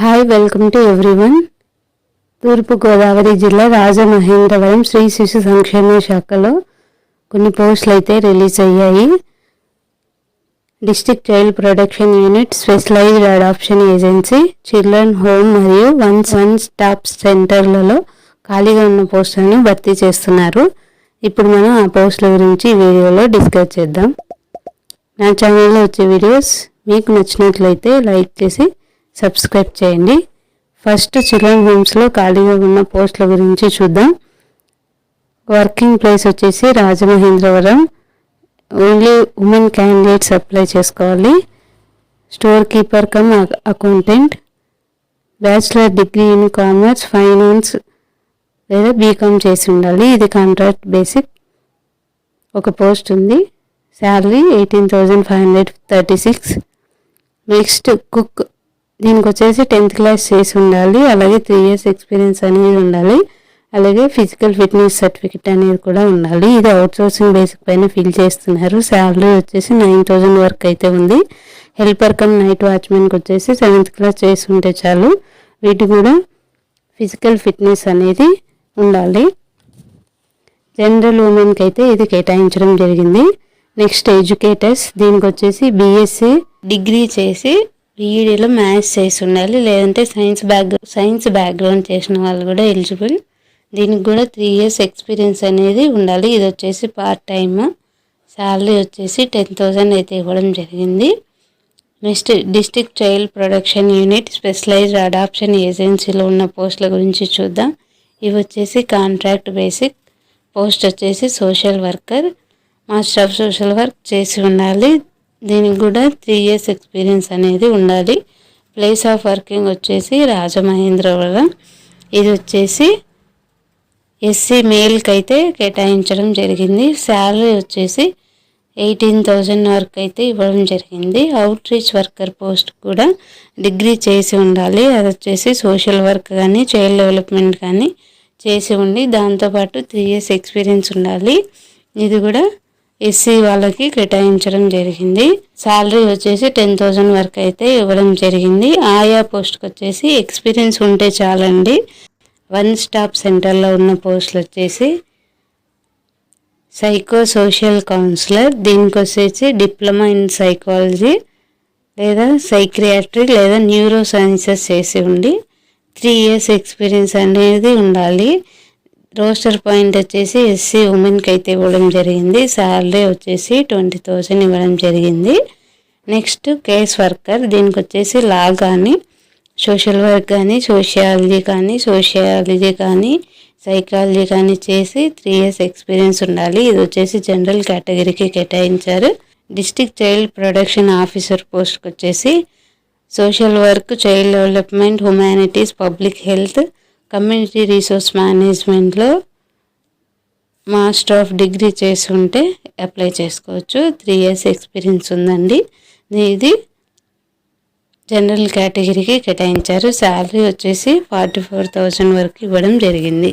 Hi welcome to everyone Toorpu Godavari జిల్లా రాజమహేంద్రవరం శ్రీ శిశు సంక్షేమ శాఖలో కొన్ని పోస్టులు అయితే రిలీజ్ అయ్యాయి. District child protection unit specialized adoption agency children home మరియు వన్ వన్ స్టాప్ సెంటర్లలో ఖాళీగా ఉన్న పోస్టులను భర్తీ చేస్తున్నారు. ఇప్పుడు మనం ఆ పోస్టుల గురించి వీడియోలో డిస్కస్ చేద్దాం. నా ఛానల్లో వచ్చే వీడియోస్ మీకు నచ్చినట్లయితే లైక్ చేసి సబ్స్క్రైబ్ చేయండి. ఫస్ట్ చిల్డ్రన్ హోమ్స్లో ఖాళీగా ఉన్న పోస్టుల గురించి చూద్దాం. వర్కింగ్ ప్లేస్ వచ్చేసి Rajamahendravaram. Only women candidates apply చేసుకోవాలి. Store keeper cum accountant. Bachelor degree in commerce finance లేదా బీకామ్ చేసి ఉండాలి. ఇది కాంట్రాక్ట్ బేసిక్. ఒక పోస్ట్ ఉంది. Salary eighteen thousand five hundred thirty six. Next cook దీనికి వచ్చేసి టెన్త్ క్లాస్ చేసి ఉండాలి. అలాగే త్రీ ఇయర్స్ ఎక్స్పీరియన్స్ అనేది ఉండాలి. అలాగే ఫిజికల్ ఫిట్నెస్ సర్టిఫికెట్ అనేది కూడా ఉండాలి. ఇది అవుట్ సోర్సింగ్ బేసిక్ పైన ఫిల్ చేస్తున్నారు. శాలరీ వచ్చేసి నైన్ థౌజండ్ వరకు అయితే ఉంది. హెల్పర్ కమ్ నైట్ వాచ్మెన్కి వచ్చేసి సెవెంత్ క్లాస్ చేసి ఉంటే చాలు. వీటి కూడా ఫిజికల్ ఫిట్నెస్ అనేది ఉండాలి. జనరల్ ఉమెన్కి అయితే ఇది కేటాయించడం జరిగింది. నెక్స్ట్ ఎడ్యుకేటర్స్ దీనికి వచ్చేసి బీఎస్సీ డిగ్రీ చేసి బీఈడీలో మ్యాథ్స్ చేసి ఉండాలి. లేదంటే సైన్స్ బ్యాక్ సైన్స్ బ్యాక్గ్రౌండ్ చేసిన వాళ్ళు కూడా ఎలిజిబుల్. దీనికి కూడా త్రీ ఇయర్స్ ఎక్స్పీరియన్స్ అనేది ఉండాలి. ఇది వచ్చేసి పార్ట్ టైమ్. శాలరీ వచ్చేసి టెన్ థౌజండ్ అయితే ఇవ్వడం జరిగింది. Next district child production unit specialized adoption ఏజెన్సీలో ఉన్న పోస్టుల గురించి చూద్దాం. ఇవి వచ్చేసి కాంట్రాక్ట్ బేసిక్. పోస్ట్ వచ్చేసి social worker. Master of social work చేసి ఉండాలి. దీనికి కూడా త్రీ ఇయర్స్ ఎక్స్పీరియన్స్ అనేది ఉండాలి. ప్లేస్ ఆఫ్ వర్కింగ్ వచ్చేసి రాజమహేంద్రవరం. ఇది వచ్చేసి ఎస్సీ మేల్కి అయితే కేటాయించడం జరిగింది. శాలరీ వచ్చేసి ఎయిటీన్ థౌజండ్ వరకు అయితే ఇవ్వడం జరిగింది. అవుట్ రీచ్ వర్కర్ పోస్ట్ కూడా డిగ్రీ చేసి ఉండాలి. అది వచ్చేసి సోషల్ వర్క్ కానీ చైల్డ్ డెవలప్మెంట్ కానీ చేసి ఉండి దాంతోపాటు త్రీ ఇయర్స్ ఎక్స్పీరియన్స్ ఉండాలి. ఇది కూడా ఎస్సీ వాళ్ళకి కేటాయించడం జరిగింది. శాలరీ వచ్చేసి టెన్ థౌజండ్ వరకు అయితే ఇవ్వడం జరిగింది. ఆయా పోస్ట్కి వచ్చేసి ఎక్స్పీరియన్స్ ఉంటే చాలండి. వన్ స్టాప్ సెంటర్లో ఉన్న పోస్టులు వచ్చేసి సైకో సోషల్ కౌన్సిలర్ దీనికి వచ్చేసి డిప్లొమా ఇన్ సైకాలజీ లేదా సైక్రియాట్రీ లేదా న్యూరో సైన్సెస్ చేసి ఉండి త్రీ ఇయర్స్ ఎక్స్పీరియన్స్ అనేది ఉండాలి. రోస్టర్ పాయింట్ వచ్చేసి ఎస్సీ ఉమెన్కి అయితే ఇవ్వడం జరిగింది. శాలరీ వచ్చేసి ట్వంటీ థౌజండ్ ఇవ్వడం జరిగింది. నెక్స్ట్ కేస్ వర్కర్ దీనికి వచ్చేసి లా కానీ సోషల్ వర్క్ కానీ సోషియాలజీ కానీ సోషియాలజీ కానీ సైకాలజీ కానీ చేసి త్రీ ఇయర్స్ ఎక్స్పీరియన్స్ ఉండాలి. ఇది వచ్చేసి జనరల్ కేటగిరీకి కేటాయించారు. డిస్టిక్ చైల్డ్ ప్రొడక్షన్ ఆఫీసర్ పోస్ట్కి వచ్చేసి social work child development humanities public health community resource మేనేజ్మెంట్లో మాస్టర్ ఆఫ్ డిగ్రీ చేసి ఉంటే అప్లై చేసుకోవచ్చు. త్రీ ఇయర్స్ ఎక్స్పీరియన్స్ ఉందండి. ఇది జనరల్ కేటగిరీకి కేటాయించారు. శాలరీ వచ్చేసి ఫార్టీ ఫోర్ థౌజండ్ వరకు ఇవ్వడం జరిగింది.